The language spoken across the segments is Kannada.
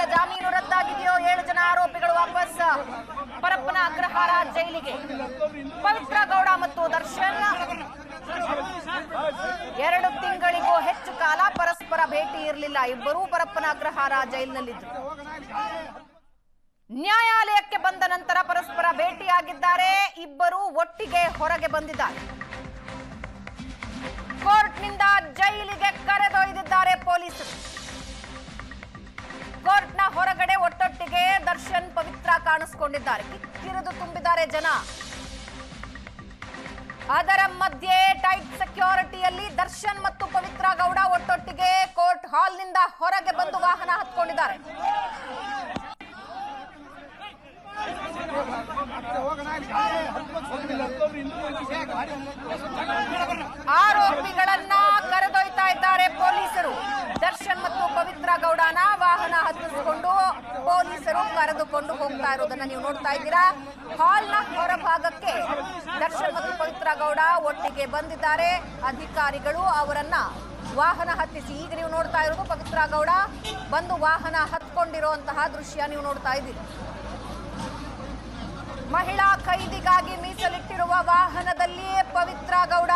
ಸರ್ಕಾರ ಜಾಮೀನು ರದ್ದಾಗಿದೆಯೋ ಏಳು ಜನ ಆರೋಪಿಗಳು ವಾಪಸ್ ಪರಪ್ಪನ ಅಗ್ರಹಾರ ಜೈಲಿಗೆ. ಪವಿತ್ರ ಗೌಡ ಮತ್ತು ದರ್ಶನ್. ಎರಡು ತಿಂಗಳಿಗೂ ಹೆಚ್ಚು ಕಾಲ ಪರಸ್ಪರ ಭೇಟಿ ಇರಲಿಲ್ಲ. ಇಬ್ಬರೂ ಪರಪ್ಪನ ಅಗ್ರಹಾರ ಜೈಲಿನಲ್ಲಿದ್ದರು ನ್ಯಾಯಾಲಯಕ್ಕೆ ಬಂದ ನಂತರ ಪರಸ್ಪರ ಭೇಟಿಯಾಗಿದ್ದಾರೆ. ಇಬ್ಬರೂ ಒಟ್ಟಿಗೆ ಹೊರಗೆ ಬಂದಿದ್ದಾರೆ. ಕೋರ್ಟ್ನಿಂದ ಜೈಲಿಗೆ ಕರೆದೊಯ್ದಿದ್ದಾರೆ ಪೊಲೀಸರು. ಕಾಣಿಸ್ಕೊಂಡಿದ್ದಾರೆ. ಕಿಕ್ಕಿರಿದು ತುಂಬಿದ್ದಾರೆ ಜನ. ಅದರ ಮಧ್ಯೆ ಟೈಟ್ ಸೆಕ್ಯೂರಿಟಿಯಲ್ಲಿ ದರ್ಶನ್ ಮತ್ತು ಪವಿತ್ರ ಗೌಡ ಒಟ್ಟೊಟ್ಟಿಗೆ ಕೋರ್ಟ್ ಹಾಲ್ನಿಂದ ಹೊರಗೆ ಬಂದು ವಾಹನ ಹತ್ಕೊಂಡಿದ್ದಾರೆ ಆರೋಪಿಗಳನ್ನ ಕರೆದೊಯ್ತಾ ಇದ್ದಾರೆ ಪೊಲೀಸರು ದರ್ಶನ್ ಮತ್ತು ಪವಿತ್ರ ಗೌಡನ ವಾಹನ ಹತ್ತಿಸಿಕೊಂಡು ಪೊಲೀಸರು ಕರೆದುಕೊಂಡು ಹೋಗ್ತಾ ಇರೋದನ್ನ ನೀವು ನೋಡ್ತಾ ಇದ್ದೀರಾ. ಹಾಲ್ನ ಹೊರಭಾಗಕ್ಕೆ ದರ್ಶನ್ ಮತ್ತು ಪವಿತ್ರ ಗೌಡ ಒಟ್ಟಿಗೆ ಬಂದಿದ್ದಾರೆ. ಅಧಿಕಾರಿಗಳು ಅವರನ್ನ ವಾಹನ ಹತ್ತಿಸಿ, ಈಗ ನೀವು ನೋಡ್ತಾ ಇರೋದು ಪವಿತ್ರ ಗೌಡ ಬಂದು ವಾಹನ ಹತ್ಕೊಂಡಿರುವಂತಹ ದೃಶ್ಯ ನೀವು ನೋಡ್ತಾ ಇದ್ದೀರಿ. ಮಹಿಳಾ ಖೈದಿಗಾಗಿ ಮೀಸಲಿಟ್ಟಿರುವ ವಾಹನದಲ್ಲಿಯೇ ಪವಿತ್ರ ಗೌಡ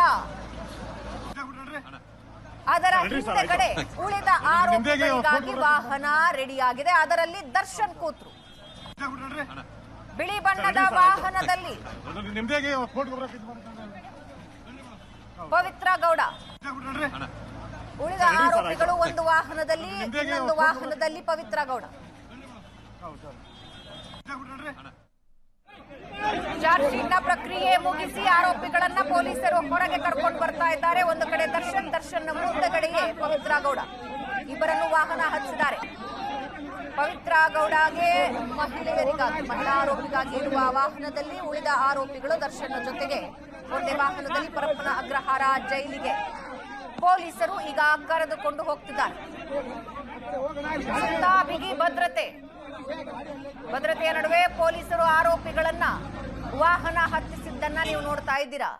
ಅದರ ಹಿಂದೆಗಡೆ ಉಳಿದ ಆರೋಪಿಗಳಿಗಾಗಿ ವಾಹನ ರೆಡಿಯಾಗಿದೆ. ಅದರಲ್ಲಿ ದರ್ಶನ್ ಕೂತ್ರು. ಬಿಳಿ ಬಣ್ಣದ ವಾಹನದಲ್ಲಿ ಪವಿತ್ರ ಗೌಡ. ಉಳಿದ ಆರೋಪಿಗಳು ಒಂದು ವಾಹನದಲ್ಲಿ ಇನ್ನೊಂದು ವಾಹನದಲ್ಲಿ ಪವಿತ್ರ ಗೌಡ. ಚಾರ್ಜ್ ಶೀಟ್ನ ಪ್ರಕ್ರಿಯೆ ಮುಗಿಸಿ ಆರೋಪಿಗಳನ್ನ ಪೊಲೀಸರು ಹೊರಗೆ ಕರ್ಕೊಂಡು ಬರ್ತಾ ಇದ್ದಾರೆ. ಒಂದು ಕಡೆ ದರ್ಶನ್ ದರ್ಶನ್ ಮುಂದಗಡೆಯೇ ಪವಿತ್ರ ಗೌಡ. ಇಬ್ಬರನ್ನು ವಾಹನ ಹಚ್ಚಿದ್ದಾರೆ ಪವಿತ್ರ ಗೌಡಗೆ ಮಹಿಳೆಯರಿಗಾಗಿ, ಮಹಿಳಾ ಆರೋಪಿಗಾಗಿ ಇರುವ ವಾಹನದಲ್ಲಿ ಉಳಿದ ಆರೋಪಿಗಳು ದರ್ಶನ ಜೊತೆಗೆ ಒಂದೇ ವಾಹನದಲ್ಲಿ ಪರಪ್ಪನ ಅಗ್ರಹಾರ ಜೈಲಿಗೆ. ಪೊಲೀಸರು ಈಗ ಕರೆದುಕೊಂಡು ಹೋಗ್ತಿದ್ದಾರೆ. ಬಿಗಿ ಭದ್ರತೆ. ಭದ್ರತೆಯ ನಡುವೆ ಪೊಲೀಸರು ಆರೋಪಿಗಳನ್ನ ವಾಹನ ಹತ್ತಿಸಿದ್ದನ್ನ ನೀವು ನೋಡ್ತಾ ಇದ್ದೀರಾ?